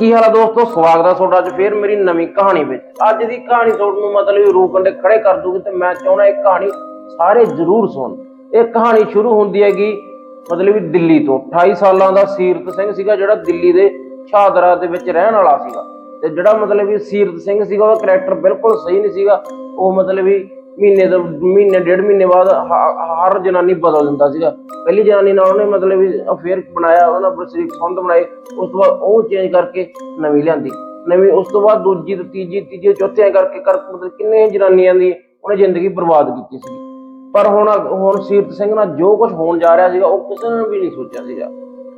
ਕੀ ਹਾਲ ਆ ਦੋਸਤੋ? ਸਵਾਗਤ ਆ ਤੁਹਾਡਾ ਅੱਜ ਫੇਰ ਮੇਰੀ ਨਵੀਂ ਕਹਾਣੀ ਵਿੱਚ। ਅੱਜ ਦੀ ਕਹਾਣੀ ਤੁਹਾਨੂੰ ਮਤਲਬ ਰੂਹ ਕੰਡੇ ਖੜੇ ਕਰ ਦੂਗੀ ਤੇ ਮੈਂ ਚਾਹੁੰਦਾ ਇਹ ਕਹਾਣੀ ਸਾਰੇ ਜ਼ਰੂਰ ਸੁਣ ਇਹ ਕਹਾਣੀ ਸ਼ੁਰੂ ਹੁੰਦੀ ਹੈਗੀ ਮਤਲਬ ਵੀ ਦਿੱਲੀ ਤੋਂ। 28 ਸਾਲਾਂ ਦਾ ਸੀਰਤ ਸਿੰਘ ਸੀਗਾ ਜਿਹੜਾ ਦਿੱਲੀ ਦੇ ਛਾਦਰਾ ਦੇ ਵਿੱਚ ਰਹਿਣ ਵਾਲਾ ਸੀਗਾ। ਤੇ ਜਿਹੜਾ ਮਤਲਬ ਵੀ ਸੀਰਤ ਸਿੰਘ ਸੀਗਾ ਉਹਦਾ ਕੈਰੈਕਟਰ ਬਿਲਕੁਲ ਸਹੀ ਨਹੀਂ ਸੀਗਾ। ਉਹ ਮਤਲਬ ਵੀ ਮਹੀਨੇ ਤੋਂ ਮਹੀਨੇ, ਡੇਢ ਮਹੀਨੇ ਬਾਅਦ ਹ- ਹਰ ਜਨਾਨੀ ਬਦਲ ਦਿੰਦਾ ਸੀਗਾ। ਪਹਿਲੀ ਜਨਾਨੀ ਨਾਲ ਉਹਨੇ ਮਤਲਬ ਵੀ ਅਫੇਅਰ ਬਣਾਇਆ ਉਹਨਾਂ ਨਾਲ ਬਸਰੀਕ ਸੰਬੰਧ ਬਣਾਏ ਉਸ ਤੋਂ ਬਾਅਦ ਉਹ ਚੇਂਜ ਕਰਕੇ ਨਵੀਂ ਲਿਆਂਦੀ। ਨਵੀਂ, ਉਸ ਤੋਂ ਬਾਅਦ ਦੂਜੀ ਤੇ ਤੀਜੀ ਤੀਜੀ, ਚੌਥੇ ਐਂ ਕਰਕੇ ਕਰ, ਮਤਲਬ ਕਿੰਨੇ ਜਨਾਨੀਆਂ ਦੀ ਉਹਨੇ ਜ਼ਿੰਦਗੀ ਬਰਬਾਦ ਕੀਤੀ ਸੀ ਪਰ ਹੁਣ ਹੁਣ ਸੀਰਤ ਸਿੰਘ ਨਾਲ ਜੋ ਕੁਝ ਹੋਣ ਜਾ ਰਿਹਾ ਸੀਗਾ, ਉਹ ਕਿਸੇ ਨੇ ਵੀ ਨਹੀਂ ਸੋਚਿਆ ਸੀਗਾ।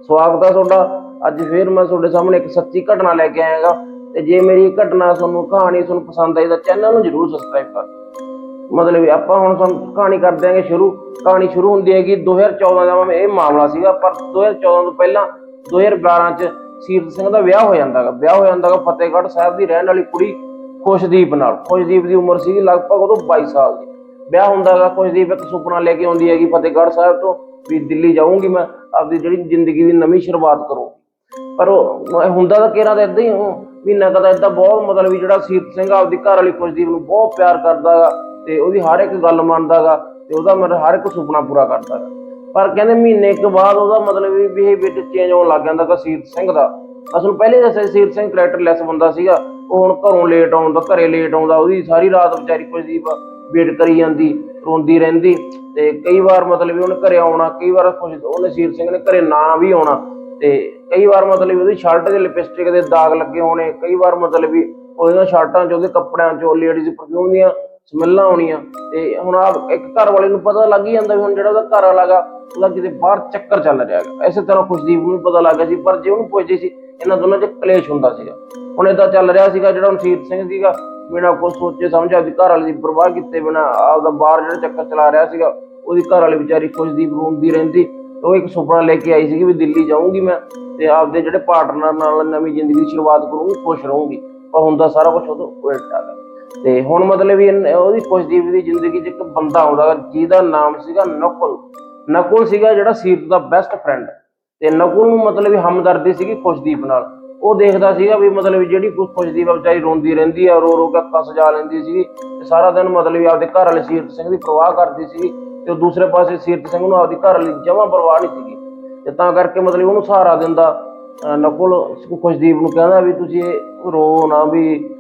ਸਵਾਗਤ ਹੈ ਤੁਹਾਡਾ। ਅੱਜ ਫੇਰ ਮੈਂ ਤੁਹਾਡੇ ਸਾਹਮਣੇ ਇੱਕ ਸੱਚੀ ਘਟਨਾ ਲੈ ਕੇ ਆਇਆ ਆਇਆਗਾ। ਤੇ ਜੇ ਮੇਰੀ ਇਹ ਘਟਨਾ ਤੁਹਾਨੂੰ, ਕਹਾਣੀ ਤੁਹਾਨੂੰ ਪਸੰਦ ਆਈ ਤਾਂ ਚੈਨਲ ਨੂੰ ਜਰੂਰ ਸਬਸਕ੍ਰਾਈਬ ਕਰ। ਦਿਓ ਮਤਲਬ ਵੀ ਆਪਾਂ ਹੁਣ ਤੁਹਾਨੂੰ ਕਹਾਣੀ ਕਰ ਦਿਆਂਗੇ ਸ਼ੁਰੂ, ਕਹਾਣੀ ਸ਼ੁਰੂ ਹੁੰਦੀ ਹੈਗੀ 2014 ਦਾ ਇਹ ਮਾਮਲਾ ਸੀਗਾ, ਪਰ 2014 ਤੋਂ ਪਹਿਲਾਂ 2012 ਚ ਸੀਰਤ ਸਿੰਘ ਦਾ ਵਿਆਹ ਹੋ ਜਾਂਦਾ ਹੈਗਾ ਵਿਆਹ ਹੋ ਜਾਂਦਾ ਹੈਗਾ ਫਤਿਹਗੜ੍ਹ ਸਾਹਿਬ ਦੀ ਰਹਿਣ ਵਾਲੀ ਕੁੜੀ ਖੁਸ਼ਦੀਪ ਨਾਲ। ਖੁਸ਼ਦੀਪ ਦੀ ਉਮਰ ਸੀਗੀ ਲਗਭਗ ਉਦੋਂ 22 ਸਾਲ ਦੀ। ਵਿਆਹ ਹੁੰਦਾ ਹੈਗਾ ਖੁਸ਼ਦੀਪ ਇੱਕ ਸੁਪਨਾ ਲੈ ਕੇ ਆਉਂਦੀ ਹੈਗੀ ਫਤਿਹਗੜ੍ਹ ਸਾਹਿਬ ਤੋਂ ਵੀ ਦਿੱਲੀ ਜਾਊਂਗੀ ਮੈਂ, ਆਪਦੀ ਜਿਹੜੀ ਜ਼ਿੰਦਗੀ ਦੀ ਨਵੀਂ ਸ਼ੁਰੂਆਤ ਕਰੂੰ ਪਰ ਉਹ ਹੁੰਦਾ ਤਾਂ ਕਿਹੜਾ ਤਾਂ ਇਦਾਂ ਹੀ, ਉਹ ਮਹੀਨਾ ਕਦਾ ਇਦਾਂ ਬਹੁਤ ਮਤਲਬ ਵੀ ਜਿਹੜਾ ਸੀਰਤ ਸਿੰਘ ਆਪਦੀ ਘਰ ਵਾਲੀ ਖੁਸ਼ਦੀਪ ਨੂੰ ਬਹੁਤ ਪਿਆਰ ਕਰਦਾ ਹੈਗਾ ਤੇ ਉਹਦੀ ਹਰ ਇੱਕ ਗੱਲ ਮੰਨਦਾ ਹੈਗਾ ਤੇ ਉਹਦਾ ਮਤਲਬ ਹਰ ਇੱਕ ਸੁਪਨਾ ਪੂਰਾ ਕਰਦਾ ਹੈਗਾ ਪਰ ਕਹਿੰਦੇ ਮਹੀਨੇ ਕੁ ਬਾਅਦ ਉਹਦਾ ਮਤਲਬ ਵੀ ਬਿਹੇਵੀਅਰ ਚੇਂਜ ਹੋਣ ਲੱਗ ਜਾਂਦਾ ਹੈਗਾ ਸਿੰਘ ਦਾ। ਅਸਲ ਪਹਿਲੇ ਦੱਸਿਆ ਸੀ ਸਿੰਘ ਲੈਸ ਬੰਦਾ ਸੀਗਾ, ਉਹ ਹੁਣ ਘਰੋਂ ਲੇਟ ਆਉਂਦਾ, ਘਰੇ ਲੇਟ ਆਉਂਦਾ, ਉਹਦੀ ਸਾਰੀ ਰਾਤ ਵਿਚਾਰੀ ਖੁਸ਼ਦੀਪ ਵੇਟ ਕਰੀ ਜਾਂਦੀ, ਰੋਂਦੀ ਰਹਿੰਦੀ ਤੇ ਕਈ ਵਾਰ ਮਤਲਬ ਵੀ ਉਹਨੇ ਘਰੇ ਆਉਣਾ, ਕਈ ਵਾਰ ਖੁਸ਼ ਉਹਨੇ ਸੀਰਤ ਸਿੰਘ ਨੇ ਘਰੇ ਨਾ ਵੀ ਆਉਣਾ ਤੇ ਕਈ ਵਾਰ ਮਤਲਬ ਉਹਦੀ ਸ਼ਰਟ ਦੇ ਲਿਪਸਟਿਕ ਦੇ ਦਾਗ ਲੱਗੇ ਹੋਣੇ, ਕਈ ਵਾਰ ਮਤਲਬ ਵੀ ਉਹਨਾਂ ਸ਼ਰਟਾਂ 'ਚ, ਉਹਦੇ ਕੱਪੜਿਆਂ 'ਚ ਲੇਡੀਜ਼ ਪਰਫਿਊਮ ਦੀਆਂ ਸਮੈਲਾਂ ਆਉਣੀਆਂ ਤੇ ਹੁਣ ਆ ਇੱਕ ਘਰ ਵਾਲੇ ਨੂੰ ਪਤਾ ਲੱਗ ਹੀ ਜਾਂਦਾ ਵੀ ਹੁਣ ਜਿਹੜਾ ਉਹਦਾ ਘਰ ਵਾਲਾ ਗਾ ਉਹਦਾ ਕਿਤੇ ਬਾਹਰ ਚੱਕਰ ਚੱਲ ਰਿਹਾ ਹੈਗਾ। ਇਸੇ ਤਰ੍ਹਾਂ ਖੁਸ਼ਦੀਪ ਨੂੰ ਵੀ ਪਤਾ ਲੱਗ ਗਿਆ ਸੀ, ਪਰ ਜੇ ਉਹਨੂੰ ਪੁੱਛਦੇ ਸੀ, ਇਹਨਾਂ ਦੋਨਾਂ 'ਚ ਕਲੇਸ਼ ਹੁੰਦਾ ਸੀਗਾ। ਹੁਣ ਏਦਾਂ ਚੱਲ ਰਿਹਾ ਸੀਗਾ ਜਿਹੜਾ ਹੁਣ ਸੀਰਤ ਸਿੰਘ ਸੀਗਾ, ਬਿਨਾਂ ਕੁਛ ਸੋਚੇ ਸਮਝੇ ਆਪਦੀ ਘਰ ਵਾਲੇ ਦੀ ਪਰਵਾਹ ਕੀਤੇ ਬਿਨਾਂ ਆਪਦਾ ਬਾਹਰ ਜਿਹੜਾ ਚੱਕਰ ਚਲਾ ਰਿਹਾ ਸੀਗਾ, ਉਹਦੀ ਘਰ ਵਾਲੀ ਵਿਚਾਰੀ ਖੁਸ਼ਦੀਪ ਰੋਂਦੀ ਰਹਿੰਦੀ। ਉਹ ਇੱਕ ਸੁਪਨਾ ਲੈ ਕੇ ਆਈ ਸੀਗੀ ਵੀ ਦਿੱਲੀ ਜਾਊਂਗੀ ਮੈਂ ਤੇ ਆਪਦੇ ਜਿਹੜੇ ਪਾਰਟਨਰ ਨਾਲ ਨਵੀਂ ਜ਼ਿੰਦਗੀ ਦੀ ਸ਼ੁਰੂਆਤ ਕਰੂੰਗੀ, ਖੁਸ਼ ਰਹੂੰਗੀ। ਪਰ ਹੁੰਦਾ ਸਾਰਾ ਕੁਝ ਉਦੋਂ ਉਲਟਾ ਗਾ ਤੇ ਹੁਣ ਮਤਲਬ ਵੀ ਇਹਨ- ਉਹਦੀ ਖੁਸ਼ਦੀਪ ਦੀ ਜ਼ਿੰਦਗੀ 'ਚ ਇੱਕ ਬੰਦਾ ਆਉਂਦਾ ਜਿਹਦਾ ਨਾਮ ਸੀਗਾ ਨਕੁਲ। ਨਕੁਲ ਸੀਗਾ ਜਿਹੜਾ ਸੀਰਤ ਦਾ ਬੈਸਟ ਫਰੈਂਡ ਤੇ ਨਕੁਲ ਨੂੰ ਮਤਲਬ ਵੀ ਹਮਦਰਦੀ ਸੀਗੀ ਖੁਸ਼ਦੀਪ ਨਾਲ। ਉਹ ਦੇਖਦਾ ਸੀਗਾ ਵੀ ਮਤਲਬ ਜਿਹੜੀ ਕੁਛ ਖੁਸ਼ਦੀਪ ਆ ਵਿਚਾਰੀ ਰੋਂਦੀ ਰਹਿੰਦੀ ਆ ਰੋ ਰੋ ਕੇ ਅੱਖਾਂ ਸਜਾ ਲੈਂਦੀ ਸੀਗੀ। ਤੇ ਸਾਰਾ ਦਿਨ ਮਤਲਬ ਵੀ ਆਪਦੇ ਘਰ ਵਾਲੇ ਸੀਰਤ ਸਿੰਘ ਦੀ ਪਰਵਾਹ ਕਰਦੀ ਸੀਗੀ। ਤੇ ਉਹ ਦੂਸਰੇ ਪਾਸੇ ਸੀਰਤ ਸਿੰਘ ਨੂੰ ਆਪਦੀ ਘਰ ਵਾਲੀ ਜਮਾਂ ਪਰਵਾਹ ਨਹੀਂ ਸੀਗੀ। ਤੇ ਤਾਂ ਕਰਕੇ ਮਤਲਬ ਉਹਨੂੰ ਸਹਾਰਾ ਦਿੰਦਾ। ਨਕੁਲ ਖੁਸ਼ਦੀਪ ਨੂੰ ਕਹਿੰਦਾ ਵੀ ਤੁਸੀਂ ਇਹ ਰੋ ਨਾ ਵੀ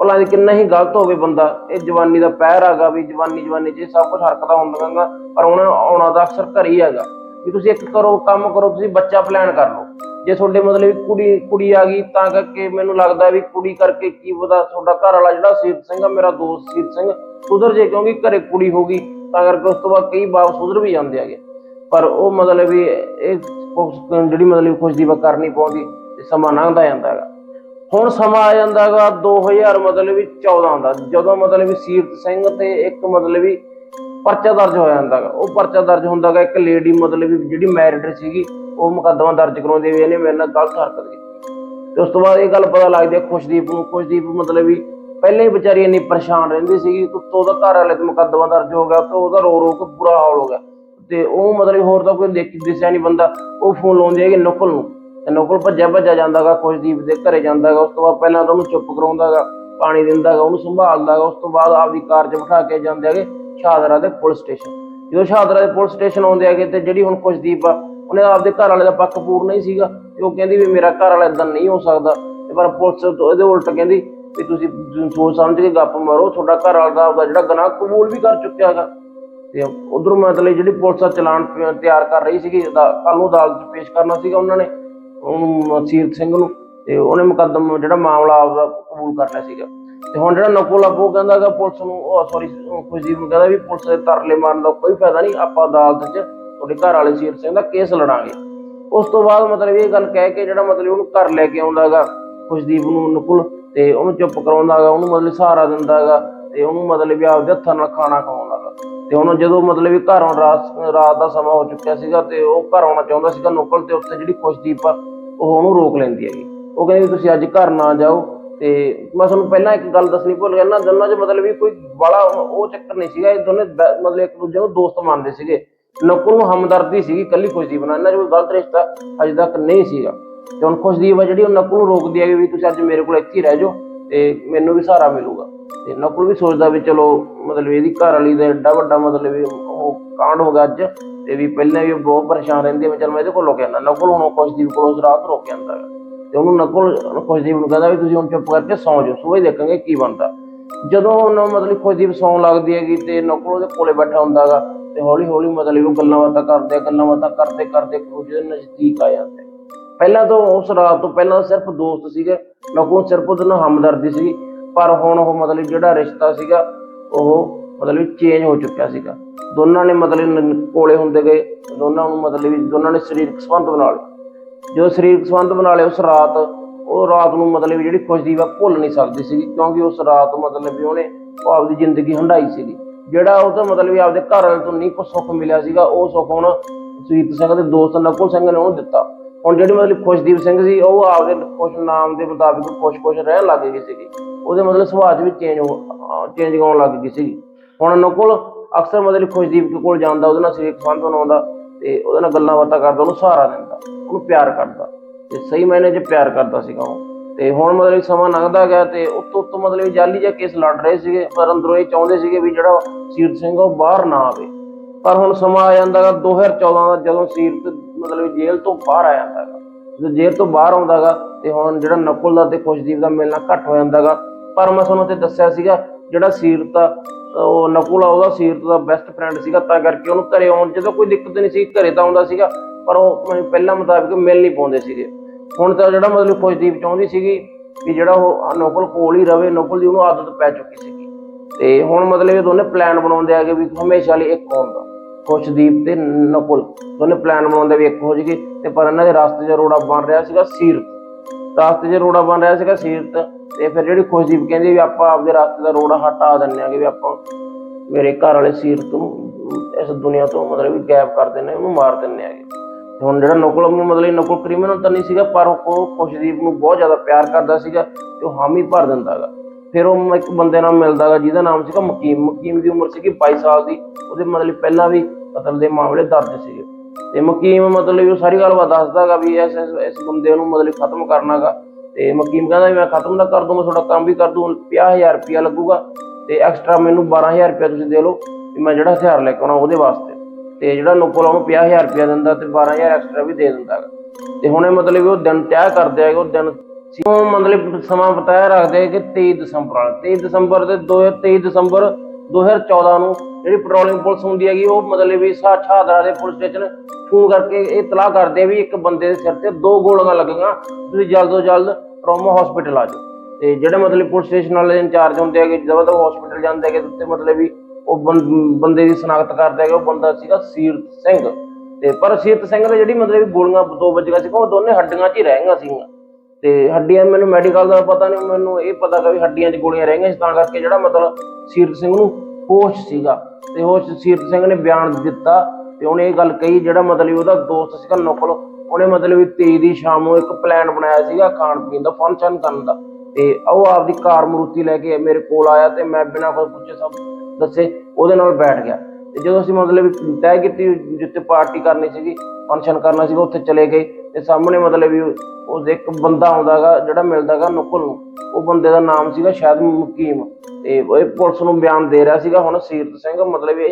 ਭਲਾ ਇਹ ਕਿੰਨਾ ਹੀ ਗਲਤ ਹੋਵੇ ਬੰਦਾ। ਇਹ ਜਵਾਨੀ ਦਾ ਪਹਿਰ ਹੈਗਾ ਵੀ ਜਵਾਨੀ ਜਵਾਨੀ 'ਚ ਇਹ ਸਭ ਕੁਝ ਹਰਕਤਾਂ ਹੁੰਦੀਆਂ ਗਾ ਪਰ ਉਹਨਾਂ ਆਉਣਾ ਤਾਂ ਅਕਸਰ ਘਰ ਹੀ ਹੈਗਾ। ਵੀ ਤੁਸੀਂ ਇੱਕ ਕਰੋ, ਕੰਮ ਕਰੋ, ਤੁਸੀਂ ਬੱਚਾ ਪਲਾਨ ਕਰ ਲਓ। ਜੇ ਤੁਹਾਡੇ ਮਤਲਬ ਕੁੜੀ ਕੁੜੀ ਆ ਗਈ, ਤਾਂ ਕਰਕੇ ਮੈਨੂੰ ਲੱਗਦਾ ਵੀ ਕੁੜੀ ਕਰਕੇ ਕੀ ਪਤਾ ਤੁਹਾਡਾ ਘਰ ਵਾਲਾ ਜਿਹੜਾ ਸੀਰਤ ਸਿੰਘ ਆ, ਮੇਰਾ ਦੋਸਤ ਸੀਤ ਸਿੰਘ, ਸੁਧਰ ਜੇ, ਕਿਉਂਕਿ ਘਰੇ ਕੁੜੀ ਹੋ ਗਈ, ਤਾਂ ਕਰਕੇ ਉਸ ਤੋਂ ਬਾਅਦ ਕਈ ਬਾਪ ਸੁਧਰ ਵੀ ਜਾਂਦੇ ਹੈਗੇ। ਪਰ ਉਹ ਮਤਲਬ ਵੀ ਇਹ ਜਿਹੜੀ ਮਤਲਬ ਖੁਸ਼ਦੀਪ ਕਰਨੀ ਪਾਉਂਦੀ ਤੇ ਸਮਾਂ ਲੰਘਦਾ ਜਾਂਦਾ ਹੈਗਾ। ਹੁਣ ਸਮਾਂ ਆ ਜਾਂਦਾ ਹੈਗਾ 2000 ਮਤਲਬ ਵੀ 14 ਦਾ, ਜਦੋਂ ਮਤਲਬ ਵੀ ਸੀਰਤ ਸਿੰਘ ਤੇ ਇੱਕ ਮਤਲਬ ਵੀ ਪਰਚਾ ਦਰਜ ਹੋ ਜਾਂਦਾ ਹੈਗਾ, ਉਹ ਪਰਚਾ ਦਰਜ ਹੁੰਦਾ ਹੈਗਾ, ਇੱਕ ਲੇਡੀ ਮਤਲਬ ਵੀ ਜਿਹੜੀ ਮੈਰਿਡ ਸੀਗੀ, ਉਹ ਮੁਕੱਦਮਾ ਦਰਜ ਕਰਾਉਂਦੇ ਵੀ ਇਹਨੇ ਮੇਰੇ ਨਾਲ ਗਲਤ ਹਰਕਤ ਕੀਤੀ। ਤੇ ਉਸ ਤੋਂ ਬਾਅਦ ਇਹ ਗੱਲ ਪਤਾ ਲੱਗਦੀ ਹੈ ਖੁਸ਼ਦੀਪ ਨੂੰ, ਖੁਸ਼ਦੀਪ ਮਤਲਬ ਵੀ ਪਹਿਲੇ ਹੀ ਵਿਚਾਰੀ ਇੰਨੀ ਪਰੇਸ਼ਾਨ ਰਹਿੰਦੀ ਸੀਗੀ, ਤੇ ਉਹਦਾ ਘਰ ਵਾਲੇ ਤੇ ਮੁਕੱਦਮਾ ਦਰਜ ਹੋ ਗਿਆ, ਤੇ ਉਹਦਾ ਰੋ ਰੋ ਕੇ ਬੁਰਾ ਹਾਲ ਹੋ ਗਿਆ। ਤੇ ਉਹ ਮਤਲਬ ਹੋਰ ਤਾਂ ਕੋਈ ਦੇਖ ਦਿਸਿਆ ਨਹੀਂ ਬੰਦਾ, ਉਹ ਫੋਨ ਲਾਉਂਦੇ ਹੈਗੇ ਨਕਲ ਨੂੰ। ਤੇ ਕੋਲ ਭੱਜਿਆ ਭੱਜਿਆ ਜਾਂਦਾਗਾ, ਖੁਸ਼ਦੀਪ ਦੇ ਘਰੇ ਜਾਂਦਾਗਾ, ਉਸ ਤੋਂ ਬਾਅਦ ਪਹਿਲਾਂ ਤਾਂ ਉਹਨੂੰ ਚੁੱਪ ਕਰਾਉਂਦਾਗਾ, ਪਾਣੀ ਦਿੰਦਾਗਾ, ਉਹਨੂੰ ਸੰਭਾਲਦਾਗਾ, ਉਸ ਤੋਂ ਬਾਅਦ ਆਪਦੀ ਕਾਰ 'ਚ ਬਿਠਾ ਕੇ ਜਾਂਦੇ ਹੈਗੇ ਸ਼ਾਦਰਾ ਦੇ ਪੁਲਿਸ ਸਟੇਸ਼ਨ। ਜਦੋਂ ਸ਼ਾਦਰਾ ਦੇ ਪੁਲਿਸ ਸਟੇਸ਼ਨ ਆਉਂਦੇ ਹੈਗੇ ਤੇ ਜਿਹੜੀ ਹੁਣ ਖੁਸ਼ਦੀਪ ਆ, ਉਹਨੇ ਆਪਦੇ ਘਰ ਵਾਲੇ ਦਾ ਪੱਖ ਪੂਰ ਨਹੀਂ ਸੀਗਾ ਤੇ ਉਹ ਕਹਿੰਦੀ ਵੀ ਮੇਰਾ ਘਰ ਵਾਲਾ ਇਦਾਂ ਨਹੀਂ ਹੋ ਸਕਦਾ। ਤੇ ਪਰ ਪੁਲਿਸ ਇਹਦੇ ਉਲਟ ਕਹਿੰਦੀ ਵੀ ਤੁਸੀਂ ਸੋਚ ਸਮਝ ਕੇ ਗੱਪ ਮਾਰੋ, ਤੁਹਾਡਾ ਘਰ ਵਾਲਾ ਦਾ ਆਪਦਾ ਜਿਹੜਾ ਗੁਨਾਹ ਕਬੂਲ ਵੀ ਕਰ ਚੁੱਕਿਆ ਹੈਗਾ। ਤੇ ਉਧਰੋਂ ਮਤਲਬ ਜਿਹੜੀ ਪੁਲਿਸ ਦਾ ਚਲਾਨ ਤਿਆਰ ਕਰ ਰਹੀ ਸੀਗੀ ਕੱਲ ਨੂੰ ਅਦਾਲਤ 'ਚ ਪੇਸ਼ ਕਰਨਾ ਸੀਗਾ ਉਹਨਾਂ ਨੇ। ਉਹਨੂੰ ਸੀਰਤ ਸਿੰਘ ਨੂੰ ਤੇ ਉਹਨੇ ਮੁਕੱਦਮ ਜਿਹੜਾ ਮਾਮਲਾ ਆਪਦਾ ਕਬੂਲ ਕਰ ਲਿਆ ਸੀਗਾ। ਤੇ ਹੁਣ ਜਿਹੜਾ ਨਕੁਲ ਆ ਉਹ ਕਹਿੰਦਾਗਾ ਪੁਲਿਸ ਨੂੰ, ਉਹ ਸੌਰੀ ਖੁਸ਼ਦੀਪ ਨੂੰ ਕਹਿੰਦਾ ਵੀ ਪੁਲਿਸ ਦੇ ਤਰਲੇ ਮਾਰਨ ਦਾ ਕੋਈ ਫਾਇਦਾ ਨਹੀਂ, ਆਪਾਂ ਅਦਾਲਤ 'ਚ ਤੁਹਾਡੇ ਘਰ ਵਾਲੇ ਸੀਰਤ ਸਿੰਘ ਦਾ ਕੇਸ ਲੜਾਂਗੇ। ਉਸ ਤੋਂ ਬਾਅਦ ਮਤਲਬ ਇਹ ਗੱਲ ਕਹਿ ਕੇ ਜਿਹੜਾ ਮਤਲਬ ਉਹਨੂੰ ਘਰ ਲੈ ਕੇ ਆਉਂਦਾਗਾ ਖੁਸ਼ਦੀਪ ਨੂੰ ਨਕੁਲ, ਤੇ ਉਹਨੂੰ ਚੁੱਪ ਕਰਾਉਂਦਾਗਾ ਉਹਨੂੰ ਮਤਲਬ ਸਹਾਰਾ ਦਿੰਦਾਗਾ ਤੇ ਉਹਨੂੰ ਮਤਲਬ ਵੀ ਆਪਦੇ ਹੱਥਾਂ ਨਾਲ ਖਾਣਾ ਖਵਾਉਂਦਾਗਾ ਤੇ ਹੁਣ ਜਦੋਂ ਮਤਲਬ ਵੀ ਘਰੋਂ ਰਾਤ ਰਾਤ ਦਾ ਸਮਾਂ ਹੋ ਚੁੱਕਿਆ ਸੀਗਾ ਤੇ ਉਹ ਘਰ ਆਉਣਾ ਚਾਹੁੰਦਾ ਸੀਗਾ ਨੁਕਲ ਤੇ, ਉੱਥੇ ਜਿਹੜੀ ਖੁਸ਼ਦੀਪ ਆ, ਉਹ ਉਹਨੂੰ ਰੋਕ ਲੈਂਦੀ ਹੈਗੀ। ਉਹ ਕਹਿੰਦੀ ਵੀ ਤੁਸੀਂ ਅੱਜ ਘਰ ਨਾ ਜਾਓ ਤੇ ਮੈਂ ਤੁਹਾਨੂੰ ਪਹਿਲਾਂ ਇੱਕ ਗੱਲ ਦੱਸਣੀ ਭੁੱਲ ਗਿਆ ਨਾ, ਦੋਨਾਂ 'ਚ ਮਤਲਬ ਵੀ ਕੋਈ ਬੜਾ ਉਹ ਚੱਕਰ ਨਹੀਂ ਸੀਗਾ, ਇਹ ਦੋਨੇ ਮਤਲਬ ਇੱਕ ਦੂਜੇ ਨੂੰ ਦੋਸਤ ਮੰਨਦੇ ਸੀਗੇ। ਨਕੁਲ ਨੂੰ ਹਮਦਰਦੀ ਸੀਗੀ ਕੱਲੀ ਖੁਸ਼ਦੀਪ ਨਾਲ, ਇਹਨਾਂ 'ਚ ਕੋਈ ਗਲਤ ਰਿਸ਼ਤਾ ਅਜੇ ਤੱਕ ਨਹੀਂ ਸੀਗਾ। ਤੇ ਹੁਣ ਖੁਸ਼ਦੀਪ ਆ ਜਿਹੜੀ ਉਹ ਨਕੁਲ ਨੂੰ ਰੋਕਦੀ ਹੈ ਵੀ ਤੁਸੀਂ ਅੱਜ ਮੇਰੇ ਕੋਲ ਇੱਥੇ ਹੀ ਰਹਿ ਜਾਓ ਤੇ ਮੈਨੂੰ ਵੀ ਸਹਾਰਾ ਮਿਲੂਗਾ। ਤੇ ਨਕਲ ਵੀ ਸੋਚਦਾ ਵੀ ਚਲੋ, ਮਤਲਬ ਇਹਦੀ ਘਰ ਵਾਲੀ ਦਾ ਐਡਾ ਵੱਡਾ ਮਤਲਬ ਵੀ ਉਹ ਕਾਂਡ ਹੋ ਗਿਆ ਅੱਜ, ਤੇ ਵੀ ਪਹਿਲਾਂ ਵੀ ਬਹੁਤ ਪਰੇਸ਼ਾਨ ਰਹਿੰਦੀ ਹੈ ਵੀ ਚਲ ਮੈਂ ਇਹਦੇ ਕੋਲ ਰੁਕ ਜਾਂਦਾ। ਨਕੁਲ ਹੁਣ ਉਹ ਕੋਲ ਉਸ ਰਾਤ ਰੁਕ ਜਾਂਦਾ ਤੇ ਉਹਨੂੰ ਨਕੁਲ ਖੁਸ਼ਦੀਪ ਨੂੰ ਕਹਿੰਦਾ ਵੀ ਤੁਸੀਂ ਹੁਣ ਚੁੱਪ ਕਰਕੇ ਸੌਂ ਜਾਓ, ਸਵੇਰ ਦੇਖਾਂਗੇ ਕੀ ਬਣਦਾ। ਜਦੋਂ ਉਹਨੂੰ ਮਤਲਬ ਖੁਸ਼ਦੀਪ ਸੌਣ ਲੱਗਦੀ ਹੈਗੀ ਤੇ ਨਕਲ ਉਹਦੇ ਕੋਲੇ ਬੈਠਾ ਹੁੰਦਾਗਾ ਤੇ ਹੌਲੀ ਹੌਲੀ ਮਤਲਬ ਉਹ ਗੱਲਾਂ ਬਾਤਾਂ ਕਰਦੇ, ਗੱਲਾਂ ਬਾਤਾਂ ਕਰਦੇ ਕਰਦੇ ਕੁਝ ਨਜ਼ਦੀਕ ਆ ਜਾਂਦੇ। ਪਹਿਲਾਂ ਤਾਂ ਉਸ ਰਾਤ ਤੋਂ ਪਹਿਲਾਂ ਸਿਰਫ ਦੋਸਤ ਸੀਗੇ ਨਕੁਲ ਸਿਰਫ ਉਹਦੇ ਨਾਲ ਹਮਦਰਦੀ ਸੀ ਪਰ ਹੁਣ ਉਹ ਮਤਲਬ ਜਿਹੜਾ ਰਿਸ਼ਤਾ ਸੀਗਾ, ਉਹ ਮਤਲਬ ਚੇਂਜ ਹੋ ਚੁੱਕਿਆ ਸੀਗਾ। ਦੋਨਾਂ ਨੇ ਮਤਲਬ ਕੋਲੇ ਹੁੰਦੇ ਗਏ, ਦੋਨਾਂ ਨੂੰ ਮਤਲਬ ਦੋਨਾਂ ਨੇ ਸਰੀਰਕ ਸੰਬੰਧ ਬਣਾ ਲਏ। ਜਦੋਂ ਸਰੀਰਕ ਸੰਬੰਧ ਬਣਾ ਲਏ ਉਸ ਰਾਤ, ਉਹ ਰਾਤ ਨੂੰ ਮਤਲਬ ਵੀ ਜਿਹੜੀ ਖੁਸ਼ਦੀਪ ਆ ਭੁੱਲ ਨਹੀਂ ਸਕਦੀ ਸੀਗੀ, ਕਿਉਂਕਿ ਉਸ ਰਾਤ ਮਤਲਬ ਵੀ ਉਹਨੇ ਉਹ ਆਪਦੀ ਜ਼ਿੰਦਗੀ ਹੰਡਾਈ ਸੀਗੀ। ਜਿਹੜਾ ਉਹ ਤਾਂ ਮਤਲਬ ਵੀ ਆਪਦੇ ਘਰ ਵਾਲੇ ਤੋਂ ਨਹੀਂ ਕੁਛ ਸੁੱਖ ਮਿਲਿਆ ਸੀਗਾ, ਉਹ ਸੁੱਖ ਹੁਣ ਸੁਜੀਤ ਸਿੰਘ ਦੇ ਦੋਸਤ ਨਕੁਲ ਸਿੰਘ ਨੇ ਉਹਨੂੰ ਦਿੱਤਾ। ਹੁਣ ਜਿਹੜੀ ਮਤਲਬ ਖੁਸ਼ਦੀਪ ਸਿੰਘ ਸੀ, ਉਹ ਆਪਦੇ ਖੁਸ਼ ਨਾਮ ਦੇ ਮੁਤਾਬਿਕ ਖੁਸ਼-ਖੁਸ਼ ਰਹਿਣ ਲੱਗ ਗਈ ਸੀਗੀ। ਉਹਦੇ ਮਤਲਬ ਸੁਭਾਅ 'ਚ ਵੀ ਚੇਂਜ ਹੋ ਚੇਂਜ ਆਉਣ ਲੱਗ ਗਈ ਸੀਗੀ। ਹੁਣ ਨਕੁਲ ਅਕਸਰ ਮਤਲਬ ਖੁਸ਼ਦੀਪ ਕੋਲ ਜਾਂਦਾ, ਉਹਦੇ ਨਾਲ ਸਰੀਰਕ ਸੰਬੰਧ ਬਣਾਉਂਦਾ ਤੇ ਉਹਦੇ ਨਾਲ ਗੱਲਾਂ ਬਾਤਾਂ ਕਰਦਾ, ਉਹਨੂੰ ਸਹਾਰਾ ਦਿੰਦਾ, ਉਹਨੂੰ ਪਿਆਰ ਕਰਦਾ। ਤੇ ਸਹੀ ਮਾਇਨੇ 'ਚ ਪਿਆਰ ਕਰਦਾ ਸੀਗਾ ਉਹ। ਤੇ ਹੁਣ ਮਤਲਬ ਸਮਾਂ ਲੰਘਦਾ ਗਿਆ ਤੇ ਉੱਤੋਂ ਉੱਤੋਂ ਮਤਲਬ ਜਾਲੀ ਜਿਹਾ ਕੇਸ ਲੜ ਰਹੇ ਸੀਗੇ, ਪਰ ਅੰਦਰੋਂ ਇਹ ਚਾਹੁੰਦੇ ਸੀਗੇ ਵੀ ਜਿਹੜਾ ਸੀਰਤ ਸਿੰਘ ਉਹ ਬਾਹਰ ਨਾ ਆਵੇ। ਪਰ ਹੁਣ ਸਮਾਂ ਆ ਜਾਂਦਾਗਾ 2014 ਦਾ ਜਦੋਂ ਸੀਰਤ ਮਤਲਬ ਜੇਲ੍ਹ ਤੋਂ ਬਾਹਰ ਆ ਜਾਂਦਾਗਾ ਜਦੋਂ ਜੇਲ੍ਹ ਤੋਂ ਬਾਹਰ ਆਉਂਦਾਗਾ ਤੇ ਹੁਣ ਜਿਹੜਾ ਨਕੁਲ ਦਾ ਤੇ ਖੁਸ਼ਦੀਪ ਦਾ ਮਿਲਣਾ ਘੱਟ ਹੋ ਜਾਂਦਾਗਾ। ਪਰ ਮੈਂ ਤੁਹਾਨੂੰ ਤੇ ਦੱਸਿਆ ਸੀਗਾ, ਜਿਹੜਾ ਸੀਰਤ ਆ, ਉਹ ਨਕੁਲ ਆ, ਉਹਦਾ ਸੀਰਤ ਦਾ ਬੈਸਟ ਫਰੈਂਡ ਸੀਗਾ, ਤਾਂ ਕਰਕੇ ਉਹਨੂੰ ਘਰੇ ਆਉਣ ਜਦੋਂ ਕੋਈ ਦਿੱਕਤ ਨਹੀਂ ਸੀ, ਘਰੇ ਤਾਂ ਆਉਂਦਾ ਸੀਗਾ, ਪਰ ਉਹ ਮੈਨੂੰ ਪਹਿਲਾਂ ਮੁਤਾਬਿਕ ਮਿਲ ਨਹੀਂ ਪਾਉਂਦੇ ਸੀਗੇ। ਹੁਣ ਤਾਂ ਜਿਹੜਾ ਮਤਲਬ ਖੁਸ਼ਦੀਪ ਚਾਹੁੰਦੀ ਸੀਗੀ ਵੀ ਜਿਹੜਾ ਉਹ ਨਕੁਲ ਕੋਲ ਹੀ ਰਵੇ, ਨਕੁਲ ਦੀ ਉਹਨੂੰ ਆਦਤ ਪੈ ਚੁੱਕੀ ਸੀਗੀ। ਤੇ ਹੁਣ ਮਤਲਬ ਇਹ ਦੋਨੇ ਪਲਾਨ ਬਣਾਉਂਦੇ ਆਗੇ ਵੀ ਹਮੇਸ਼ਾ ਲਈ ਇੱਕ ਹੋਣ ਦਾ। ਖੁਸ਼ਦੀਪ ਤੇ ਨਕੁਲ ਦੋਨੇ ਪਲਾਨ ਬਣਾਉਂਦੇ ਵੀ ਇੱਕ ਹੋ ਜਗੇ, ਤੇ ਪਰ ਇਹਨਾਂ ਦੇ ਰਸਤੇ 'ਚ ਰੋੜਾ ਬਣ ਰਿਹਾ ਸੀਗਾ ਸੀਰਤ। ਰਸਤੇ 'ਚ ਰੋੜਾ ਬਣ ਰਿਹਾ ਸੀਗਾ ਸੀਰਤ, ਤੇ ਫਿਰ ਜਿਹੜੀ ਖੁਸ਼ਦੀਪ ਕਹਿੰਦੀ ਵੀ ਆਪਾਂ ਆਪਦੇ ਰਸਤੇ ਦਾ ਰੋੜਾ ਹਟਾ ਦਿੰਨੇ ਆਗੇ ਵੀ ਆਪਾਂ ਮੇਰੇ ਘਰ ਵਾਲੇ ਸੀਰਤ ਨੂੰ ਇਸ ਦੁਨੀਆ ਤੋਂ ਮਤਲਬ ਵੀ ਗਾਇਬ ਕਰ ਦਿੰਨੇ ਉਹਨੂੰ ਮਾਰ ਦਿੰਨੇ ਆਗੇ ਤੇ ਹੁਣ ਜਿਹੜਾ ਨਕੁਲ ਨੂੰ ਮਤਲਬ ਨਕੁਲ ਕ੍ਰਿਮੀਨਲ ਤਾਂ ਨਹੀਂ ਸੀਗਾ, ਪਰ ਉਹ ਖੁਸ਼ਦੀਪ ਨੂੰ ਬਹੁਤ ਜ਼ਿਆਦਾ ਪਿਆਰ ਕਰਦਾ ਸੀਗਾ ਤੇ ਉਹ ਹਾਮੀ ਭਰ ਦਿੰਦਾਗਾ ਫਿਰ ਉਹ ਇੱਕ ਬੰਦੇ ਨਾਲ ਮਿਲਦਾ ਗਾ ਜਿਹਦਾ ਨਾਮ ਸੀਗਾ ਮਕੀਮ। ਮਕੀਮ ਦੀ ਉਮਰ ਸੀਗੀ 22 ਸਾਲ ਦੀ। ਉਹਦੇ ਮਤਲਬ ਪਹਿਲਾਂ ਵੀ ਕਤਲ ਦੇ ਮਾਮਲੇ ਦਰਜ ਸੀਗੇ। ਤੇ ਮਕੀਮ ਮਤਲਬ ਉਹ ਸਾਰੀ ਗੱਲਬਾਤ ਦੱਸਦਾਗਾ ਵੀ ਇਸ ਇਸ ਬੰਦੇ ਨੂੰ ਮਤਲਬ ਖਤਮ ਕਰਨਾਗਾ। ਤੇ ਮਕੀਮ ਕਹਿੰਦਾ ਵੀ ਮੈਂ ਖਤਮ ਤਾਂ ਕਰ ਦੂੰਗਾ, ਤੁਹਾਡਾ ਕੰਮ ਵੀ ਕਰ ਦੂੰ 50000 ਰੁਪਇਆ ਲੱਗੂਗਾ। ਤੇ ਐਕਸਟਰਾ ਮੈਨੂੰ 12000 ਰੁਪਇਆ ਤੁਸੀਂ ਦੇ ਲਓ ਵੀ ਮੈਂ ਜਿਹੜਾ ਹਥਿਆਰ ਲੈ ਕੇ ਆਉਣਾ ਉਹਦੇ ਵਾਸਤੇ। ਤੇ ਜਿਹੜਾ ਨੁਕਲ ਉਹਨੂੰ 50000 ਰੁਪਇਆ ਦਿੰਦਾ ਤੇ 12000 ਐਕਸਟਰਾ ਵੀ ਦੇ ਦਿੰਦਾ ਗਾ। ਤੇ ਹੁਣੇ ਮਤਲਬ ਉਹ ਦਿਨ ਤੈਅ ਕਰਦੇ ਆ ਉਹ ਦਿਨ ਉਹ ਮਤਲਬ ਸਮਾਂ ਬਤਾਇਆ ਰੱਖਦੇ ਕਿ 23 ਦਸੰਬਰ ਵਾਲਾ। 23 ਦਸੰਬਰ ਦੇ 23 ਦਸੰਬਰ 2014 ਨੂੰ ਜਿਹੜੀ ਪੈਟਰੋਲਿੰਗ ਪੁਲਿਸ ਹੁੰਦੀ ਹੈਗੀ, ਉਹ ਮਤਲਬ ਵੀ ਸਾਛਾਦਰਾ ਦੇ ਪੁਲਿਸ ਸਟੇਸ਼ਨ ਫੋਨ ਕਰਕੇ ਇਹ ਇਤਲਾਹ ਕਰਦੇ ਆ ਵੀ ਇੱਕ ਬੰਦੇ ਦੇ ਸਿਰ ਤੇ ਦੋ ਗੋਲੀਆਂ ਲੱਗੀਆਂ, ਤੁਸੀਂ ਜਲਦ ਤੋਂ ਜਲਦ ਟਰੋਮਾ ਹਸਪੀਟਲ ਆ ਜਾਓ। ਤੇ ਜਿਹੜੇ ਮਤਲਬ ਪੁਲਿਸ ਸਟੇਸ਼ਨ ਵਾਲੇ ਇੰਚਾਰਜ ਹੁੰਦੇ ਹੈਗੇ ਜਦੋਂ ਤੱਕ ਹਸਪੀਟਲ ਜਾਂਦੇ ਹੈਗੇ ਤੇ ਮਤਲਬ ਵੀ ਉਹ ਬੰਦੇ ਦੀ ਸ਼ਨਾਖਤ ਕਰਦੇ ਹੈਗੇ, ਉਹ ਬੰਦਾ ਸੀਗਾ ਸੀਰਤ ਸਿੰਘ। ਤੇ ਪਰ ਸੀਰਤ ਸਿੰਘ ਦੇ ਜਿਹੜੀ ਮਤਲਬ ਗੋਲੀਆਂ ਦੋ ਵੱਜੀਆਂ ਸੀ, ਉਹ ਦੋਨੇ ਹੱਡੀਆਂ 'ਚ ਹੀ ਰਹਿ ਗਈਆਂ ਸੀਗੀਆਂ। ਤੇ ਹੱਡੀਆਂ ਮੈਨੂੰ ਮੈਡੀਕਲ ਦਾ ਪਤਾ ਨਹੀਂ, ਮੈਨੂੰ ਇਹ ਪਤਾ ਕਿ ਹੱਡੀਆਂ 'ਚ ਗੋਲੀਆਂ ਰਹਿ ਗਈਆਂ ਸੀ, ਤਾਂ ਕਰਕੇ ਜਿਹੜਾ ਮਤਲਬ ਸੀਰਤ ਸਿੰਘ ਨੂੰ ਹੋਸ਼ ਸੀਗਾ। ਤੇ ਹੋਸ਼ ਸੀਰਤ ਸਿੰਘ ਨੇ ਬਿਆਨ ਦਿੱਤਾ ਤੇ ਉਹਨੇ ਇਹ ਗੱਲ ਕਹੀ, ਜਿਹੜਾ ਮਤਲਬ ਉਹਦਾ ਦੋਸਤ ਸੀਗਾ ਨਕਲ, ਉਹਨੇ ਮਤਲਬ ਵੀ 23 ਦੀ ਸ਼ਾਮ ਨੂੰ ਇੱਕ ਪਲਾਨ ਬਣਾਇਆ ਸੀਗਾ ਖਾਣ ਪੀਣ ਦਾ ਫੰਕਸ਼ਨ ਕਰਨ ਦਾ। ਤੇ ਉਹ ਆਪਦੀ ਕਾਰ ਮਰੂਤੀ ਲੈ ਕੇ ਮੇਰੇ ਕੋਲ ਆਇਆ ਤੇ ਮੈਂ ਬਿਨਾਂ ਕੋਈ ਪੁੱਛੇ ਸਭ ਦੱਸੇ, ਉਹਦੇ ਨਾਲ ਬੈਠ ਗਿਆ। ਤੇ ਜਦੋਂ ਅਸੀਂ ਮਤਲਬ ਤੈਅ ਕੀਤੀ ਜਿੱਥੇ ਪਾਰਟੀ ਕਰਨੀ ਸੀਗੀ ਫੰਕਸ਼ਨ ਕਰਨਾ ਸੀਗਾ, ਉੱਥੇ ਚਲੇ ਗਏ ਤੇ ਸਾਹਮਣੇ ਮਤਲਬ ਵੀ ਉਹ ਇੱਕ ਬੰਦਾ ਆਉਂਦਾਗਾ, ਜਿਹੜਾ ਮਿਲਦਾਗਾ ਨੁਕਲ ਨੂੰ, ਉਹ ਬੰਦੇ ਦਾ ਨਾਮ ਸੀਗਾ ਸ਼ਾਇਦ ਮੁਕੀਮ। ਤੇ ਉਹ ਇਹ ਪੁਲਿਸ ਨੂੰ ਬਿਆਨ ਦੇ ਰਿਹਾ ਸੀਗਾ, ਹੁਣ ਸੀਰਤ ਸਿੰਘ ਮਤਲਬ ਇਹ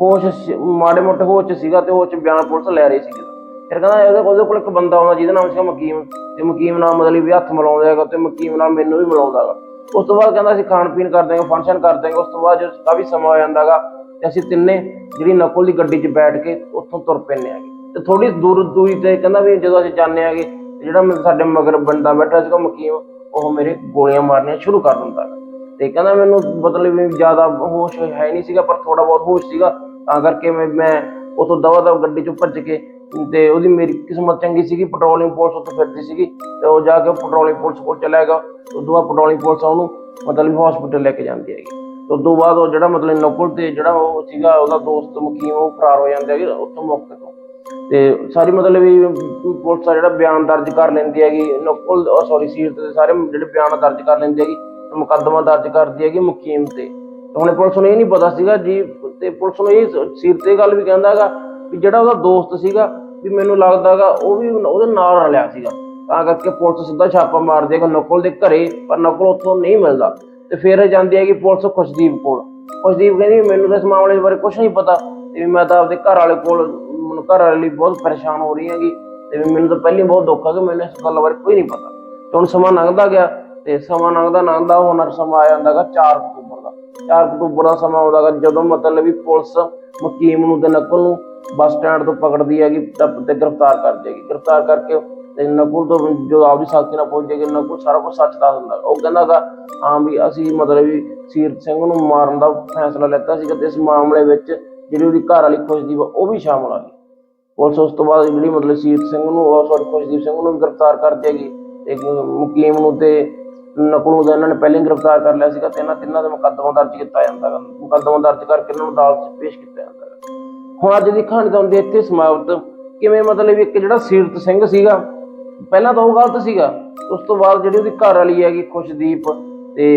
ਹੋਸ਼ ਸੀ- ਮਾੜੇ ਮੋਟੇ ਹੋਸ਼ 'ਚ ਸੀਗਾ ਤੇ ਉਹ 'ਚ ਬਿਆਨ ਪੁਲਿਸ ਲੈ ਰਹੀ ਸੀਗੀ। ਫਿਰ ਕਹਿੰਦਾ ਉਹਦੇ ਉਹਦੇ ਕੋਲ ਇੱਕ ਬੰਦਾ ਆਉਂਦਾ ਜਿਹਦਾ ਨਾਮ ਸੀਗਾ ਮਕੀਮ। ਤੇ ਮੁਕੀਮ ਨਾਲ ਮਤਲਬ ਵੀ ਹੱਥ ਮਿਲਾਉਂਦਾ ਹੈਗਾ ਤੇ ਮਕੀਮ ਨਾਲ ਮੈਨੂੰ ਵੀ ਮਿਲਾਉਂਦਾ ਹੈਗਾ ਉਸ ਤੋਂ ਬਾਅਦ ਕਹਿੰਦਾ ਅਸੀਂ ਖਾਣ ਪੀਣ ਕਰ ਦਾਂਗੇ ਫੰਕਸ਼ਨ ਕਰ ਦਾਂਗੇ ਉਸ ਤੋਂ ਬਾਅਦ ਜਦੋਂ ਕਾਫੀ ਸਮਾਂ ਹੋ ਜਾਂਦਾਗਾ ਤੇ ਅਸੀਂ ਤਿੰਨੇ ਜਿਹੜੀ ਨਕਲ ਦੀ ਗੱਡੀ 'ਚ ਬੈਠ ਕੇ ਉੱਥੋਂ ਤੁਰ ਪੈਂਦੇ ਆਗੇ ਤੇ ਥੋੜੀ ਦੂਰ ਦੂਰੀ ਤੇ ਕਹਿੰਦਾ ਵੀ ਜਦੋਂ ਅਸੀਂ ਜਾਂਦੇ ਆਗੇ ਤੇ ਜਿਹੜਾ ਮੈਂ- ਸਾਡੇ ਮਗਰ ਬੰਦਾ ਬੈਠਾ ਸੀਗਾ ਮਕੀਮ, ਉਹ ਮੇਰੇ ਗੋਲੀਆਂ ਮਾਰਨੀਆਂ ਸ਼ੁਰੂ ਕਰ ਦਿੰਦਾ ਗਾ। ਤੇ ਕਹਿੰਦਾ ਮੈਨੂੰ ਮਤਲਬ ਵੀ ਜ਼ਿਆਦਾ ਹੋਸ਼ ਹੈ ਨਹੀਂ ਸੀਗਾ, ਪਰ ਥੋੜਾ ਬਹੁਤ ਹੋਸ਼ ਸੀਗਾ। ਤਾਂ ਕਰਕੇ ਮੈਂ ਮੈਂ ਉਥੋਂ ਦਵਾ ਦਵ ਗੱਡੀ ਚੋਂ ਭੱਜ ਕੇ, ਤੇ ਉਹਦੀ ਮੇਰੀ ਕਿਸਮਤ ਚੰਗੀ ਸੀਗੀ ਪੈਟਰੋਲਿੰਗ ਪੁਲਿਸ ਉੱਥੇ ਫਿਰਦੀ ਸੀਗੀ, ਤੇ ਉਹ ਜਾ ਕੇ ਪੈਟਰੋਲਿੰਗ ਪੁਲਿਸ ਕੋਲ ਚਲਾ ਗਿਆ। ਉਦੋਂ ਬਾਅਦ ਪੈਟਰੋਲਿੰਗ ਪੁਲਿਸ ਉਹਨੂੰ ਮਤਲਬ ਹਸਪੀਟਲ ਲੈ ਕੇ ਜਾਂਦੀ ਹੈਗੀ। ਤੇ ਉਦੋਂ ਬਾਅਦ ਉਹ ਜਿਹੜਾ ਮਤਲਬ ਨੌਕਰ ਤੇ ਜਿਹੜਾ ਉਹ ਸੀਗਾ, ਉਹਦਾ ਦੋਸਤ ਮਕੀਮ, ਉਹ ਫਰਾਰ ਹੋ ਜਾਂਦਾ ਹੈਗੇ, ਉੱਥੋਂ ਮੁੱਕ ਤੋਂ ਤੇ ਸਾਰੀ ਮਤਲਬ ਵੀ ਪੁਲਿਸ ਦਾ ਜਿਹੜਾ ਬਿਆਨ ਦਰਜ ਕਰ ਲੈਂਦੀ ਹੈਗੀ ਨਕੁਲ ਸੌਰੀ ਸੀਰਤ ਦੇ ਸਾਰੇ ਜਿਹੜੇ ਬਿਆਨ ਦਰਜ ਕਰ ਲੈਂਦੀ ਹੈਗੀ, ਮੁਕੱਦਮਾ ਦਰਜ ਕਰਦੀ ਹੈਗੀ ਮੁਕੀਮ ਤੇ। ਹੁਣ ਪੁਲਿਸ ਨੂੰ ਇਹ ਨਹੀਂ ਪਤਾ ਸੀਗਾ ਜੀ, ਤੇ ਪੁਲਿਸ ਨੂੰ ਇਹ ਸੀਰਤ ਤੇ ਗੱਲ ਵੀ ਕਹਿੰਦਾ ਹੈਗਾ ਵੀ ਜਿਹੜਾ ਉਹਦਾ ਦੋਸਤ ਸੀਗਾ, ਵੀ ਮੈਨੂੰ ਲੱਗਦਾ ਲੱਗਦਾਗਾ ਉਹ ਵੀ ਉਹਦੇ ਨਾਲ ਰਲਿਆ ਸੀਗਾ। ਤਾਂ ਕਰਕੇ ਪੁਲਿਸ ਸਿੱਧਾ ਛਾਪਾ ਮਾਰ ਦੇਗਾ ਨਕੁਲ ਦੇ ਘਰੇ, ਪਰ ਨਕੁਲ ਉੱਥੋਂ ਨਹੀਂ ਮਿਲਦਾ। ਤੇ ਫਿਰ ਇਹ ਜਾਂਦੀ ਹੈਗੀ ਪੁਲਿਸ ਖੁਸ਼ਦੀਪ ਕੋਲ। ਖੁਸ਼ਦੀਪ ਕਹਿੰਦੀ ਮੈਨੂੰ ਤਾਂ ਇਸ ਮਾਮਲੇ ਬਾਰੇ ਕੁਝ ਨਹੀਂ ਪਤਾ, ਤੇ ਵੀ ਮੈਂ ਤਾਂ ਆਪਦੇ ਘਰ ਵਾਲੇ ਕੋਲ ਮੈਨੂੰ ਘਰ ਵਾਲੇ ਲਈ ਬਹੁਤ ਪਰੇਸ਼ਾਨ ਹੋ ਰਹੀ ਹੈਗੀ ਤੇ ਮੈਨੂੰ ਤਾਂ ਪਹਿਲਾਂ ਬਹੁਤ ਦੁੱਖ ਆ ਕਿ ਮੈਨੂੰ ਇਸ ਗੱਲ ਬਾਰੇ ਕੋਈ ਨਹੀਂ ਪਤਾ। ਤੇ ਹੁਣ ਸਮਾਂ ਲੰਘਦਾ ਗਿਆ ਤੇ ਸਮਾਂ ਲੰਘਦਾ ਲੰਘਦਾ ਹੁਣ ਸਮਾਂ ਆ ਜਾਂਦਾ ਗਾ 4 ਅਕਤੂਬਰ ਦਾ। 4 ਅਕਤੂਬਰ ਦਾ ਸਮਾਂ ਆਉਂਦਾ ਗਾ ਜਦੋਂ ਮਤਲਬ ਵੀ ਪੁਲਿਸ ਮਕੀਮ ਨੂੰ ਤੇ ਨਕਲ ਨੂੰ ਬੱਸ ਸਟੈਂਡ ਤੋਂ ਪਕੜਦੀ ਹੈਗੀ ਤਾਂ ਤੇ ਗ੍ਰਿਫਤਾਰ ਕਰ ਜਾਏਗੀ। ਗ੍ਰਿਫਤਾਰ ਕਰਕੇ ਤੇ ਨਕੁਲ ਤੋਂ ਜੋ ਆਪਦੀ ਸਾਥੀ ਨਾਲ ਪਹੁੰਚ ਜਾਏਗੀ ਨਕੁਲ ਸਾਰਾ ਕੁਝ ਸੱਚ ਦੱਸ ਦਿੰਦਾ ਉਹ ਕਹਿੰਦਾ ਗਾ ਹਾਂ ਵੀ ਅਸੀਂ ਮਤਲਬ ਵੀ ਸੀਰਤ ਸਿੰਘ ਨੂੰ ਮਾਰਨ ਦਾ ਫੈਸਲਾ ਲੈਤਾ ਸੀਗਾ ਤੇ ਇਸ ਮਾਮਲੇ ਵਿੱਚ ਜਿਹੜੀ ਉਹਦੀ ਘਰ ਵਾਲੀ ਖੁਸ਼ਦੀਪ ਆ, ਉਹ ਵੀ ਸ਼ਾਮਲ ਆ ਗਈ। ਪੁਲਿਸ ਉਸ ਤੋਂ ਬਾਅਦ ਜਿਹੜੀ ਮਤਲਬ ਸੀਰਤ ਸਿੰਘ ਨੂੰ ਉਹ ਸੌਰੀ ਖੁਸ਼ਦੀਪ ਸਿੰਘ ਨੂੰ ਵੀ ਗ੍ਰਿਫਤਾਰ ਕਰ ਦੇਗੀ ਤੇ ਮੁਕੀਮ ਨੂੰ ਤੇ ਨਕਲ ਨੂੰ ਇਹਨਾਂ ਨੇ ਪਹਿਲਾਂ ਹੀ ਗ੍ਰਿਫਤਾਰ ਕਰ ਲਿਆ ਸੀਗਾ ਤੇ ਇਹਨਾਂ ਤਿੰਨਾਂ ਦਾ ਮੁਕੱਦਮਾ ਦਰਜ ਕੀਤਾ ਜਾਂਦਾ ਗਾ ਮੁਕੱਦਮਾ ਦਰਜ ਕਰਕੇ ਇਹਨਾਂ ਨੂੰ ਅਦਾਲਤ 'ਚ ਪੇਸ਼ ਕੀਤਾ ਜਾਂਦਾ ਗਾ ਹੁਣ ਅੱਜ ਦੀ ਕਹਾਣੀ ਤਾਂ ਹੁੰਦੀ ਇੱਥੇ ਸਮਾਪਤ। ਕਿਵੇਂ ਮਤਲਬ ਇੱਕ ਜਿਹੜਾ ਸੀਰਤ ਸਿੰਘ ਸੀਗਾ, ਪਹਿਲਾਂ ਤਾਂ ਉਹ ਗਲਤ ਸੀਗਾ, ਉਸ ਤੋਂ ਬਾਅਦ ਜਿਹੜੀ ਉਹਦੀ ਘਰ ਵਾਲੀ ਹੈਗੀ ਖੁਸ਼ਦੀਪ ਤੇ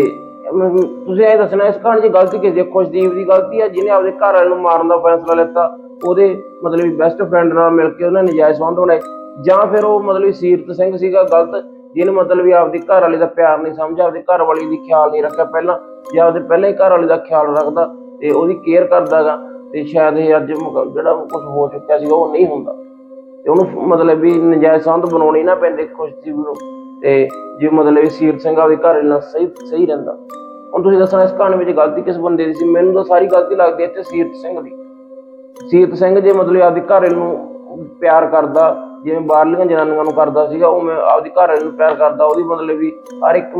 ਤੁਸੀਂ ਇਹ ਦੱਸਣਾ, ਇਸ ਕਹਾਣੀ 'ਚ ਗਲਤੀ ਕਿਸ ਦੀ ਖੁਸ਼ਦੀਪ ਦੀ ਗਲਤੀ ਹੈ ਜਿਹਨੇ ਆਪਣੇ ਘਰ ਵਾਲੇ ਨੂੰ ਮਾਰਨ ਦਾ ਫੈਸਲਾ ਲਿੱਤਾ। ਉਹਦੇ ਮਤਲਬ ਬੈਸਟ ਫਰੈਂਡ ਨਾਲ ਮਿਲ ਕੇ ਉਹਨਾਂ ਨੇ ਨਜਾਇਜ਼ ਸੰਬੰਧ ਬਣਾਏ। ਜਾਂ ਫਿਰ ਉਹ ਮਤਲਬ ਸੀਰਤ ਸਿੰਘ ਸੀਗਾ ਗਲਤ, ਜਿਹਨੇ ਮਤਲਬ ਵੀ ਆਪਦੀ ਘਰ ਵਾਲੀ ਦਾ ਪਿਆਰ ਨਹੀਂ ਸਮਝਿਆ, ਆਪਦੀ ਘਰ ਵਾਲੀ ਦੀ ਖਿਆਲ ਨਹੀਂ ਰੱਖਿਆ ਪਹਿਲਾਂ, ਜਾਂ ਆਪਦੇ ਪਹਿਲਾਂ ਹੀ ਘਰ ਵਾਲੇ ਦਾ ਖਿਆਲ ਰੱਖਦਾ ਤੇ ਉਹਦੀ ਕੇਅਰ ਕਰਦਾਗਾ ਤੇ ਸ਼ਾਇਦ ਇਹ ਅੱਜ ਜਿਹੜਾ ਕੁਝ ਹੋ ਚੁੱਕਿਆ ਸੀ ਉਹ ਨਹੀਂ ਹੁੰਦਾ। ਤੇ ਉਹਨੂੰ ਮਤਲਬ ਵੀ ਨਜਾਇਜ਼ ਸੰਬੰਧ ਬਣਾਉਣੀ ਨਾ ਪੈਂਦੇ ਖੁਸ਼ਦੀਪ ਨੂੰ ਤੇ ਜੇ ਮਤਲਬ ਵੀ ਸੀਰਤ ਸਿੰਘ ਆਪਦੇ ਘਰ ਵਾਲੇ ਨਾਲ ਸਹੀ ਸਹੀ ਰਹਿੰਦਾ। ਹੁਣ ਤੁਸੀਂ ਦੱਸਣਾ ਇਸ ਕਹਾਣੀ ਵਿੱਚ ਗਲਤੀ ਕਿਸ ਬੰਦੇ ਦੀ ਸੀ? ਮੈਨੂੰ ਤਾਂ ਸਾਰੀ ਗਲਤੀ ਲੱਗਦੀ ਹੈ ਇੱਥੇ ਸੀਰਤ ਸਿੰਘ ਦੀ। ਸੀਤ ਸਿੰਘ ਜੇ ਮਤਲਬ ਆਪਦੀ ਘਰ ਨੂੰ ਪਿਆਰ ਕਰਦਾ, ਜਿਵੇਂ ਬਾਹਰਲੀਆਂ ਜਨਾਨੀਆਂ ਨੂੰ ਕਰਦਾ ਸੀਗਾ, ਉਹ ਮੈਂ ਆਪਦੀ ਘਰ ਨੂੰ ਪਿਆਰ ਕਰਦਾ, ਉਹਦੀ ਮਤਲਬ ਵੀ ਹਰ ਇੱਕ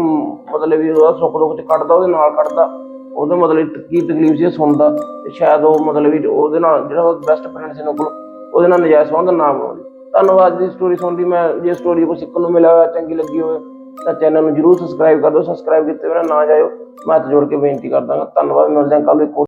ਮਤਲਬ ਵੀ ਉਹਦਾ ਸੁੱਖ ਦੁੱਖ ਚ ਕੱਢਦਾ ਉਹਦੇ ਨਾਲ ਕੱਢਦਾ ਉਹਦੇ ਮਤਲਬ ਕੀ ਤਕਲੀਫ ਸੀ ਇਹ ਸੁਣਦਾ, ਤੇ ਸ਼ਾਇਦ ਉਹ ਮਤਲਬ ਵੀ ਉਹਦੇ ਨਾਲ, ਜਿਹੜਾ ਉਹ ਬੈਸਟ ਫਰੈਂਡ ਸੀ ਨਕਲ ਉਹਦੇ ਨਾਲ ਨਜਾਇਜ਼ ਸੰਬੰਧ ਨਾ ਬਣਾਉਂਦੀ। ਧੰਨਵਾਦ ਦੀ ਸਟੋਰੀ ਸੁਣਦੀ ਮੈਂ ਜੇ ਸਟੋਰੀ ਕੋ ਸਿੱਖਣ ਨੂੰ ਮਿਲਿਆ ਹੋਇਆ, ਚੰਗੀ ਲੱਗੀ ਹੋਵੇ, ਤਾਂ ਚੈਨਲ ਨੂੰ ਜਰੂਰ ਸਬਸਕ੍ਰਾਈਬ ਕਰ ਦਿਓ ਸਬਸਕ੍ਰਾਈਬ ਕੀਤੇ ਬਿਨਾਂ ਨਾ ਜਾਇਓ, ਮੈਂ ਹੱਥ ਜੋੜ ਕੇ ਬੇਨਤੀ ਕਰਦਾ ਧੰਨਵਾਦ, ਮਿਲਦੇ ਹਾਂ ਕੱਲ ਇੱਕ